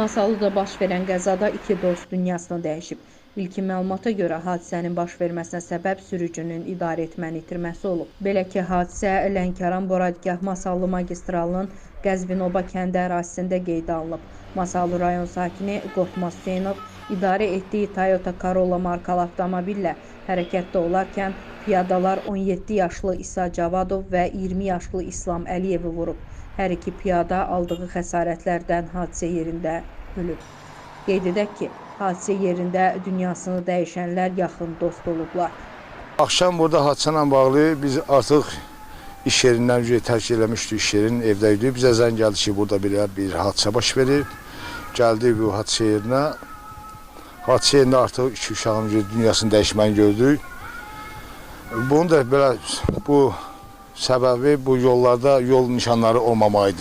Masalıda baş verən qəzada iki dost dünyasını dəyişib. İlkin məlumata görə hadisənin baş verməsinə səbəb sürücünün idarə etməni itirməsi olub. Belə ki, hadisə Lənkəran-Boradigah Masallı magistralının Qəzvinoba kəndi ərazisində qeydə alınıb. Masallı rayon sakini Qorxmaz Hüseynov idarə etdiyi Toyota Corolla markalı avtomobillə hərəkətdə olarkən piyadalar 17 yaşlı İsa Cavadov və 20 yaşlı İslam Əliyevi vurub. Hər iki piyada aldığı xəsarətlərdən hadisə yerində ölüb. Qeyd edək ki, hadisə yerində dünyasını dəyişənlər yaxın dost olublar. Axşam burada hadisə ilə bağlı biz artıq iş yerindən tərk eləmişdik, iş yerinin evdə idik. Bizə zəng gəldi ki, burada belə bir hadisə baş verir. Gəldik bu hadisə yerinə. Hadisə yerində artıq iki ücret dünyasını dəyişməni gördük. Bunun da belə bu səbəbi bu yollarda yol nişanları olmamaq idi.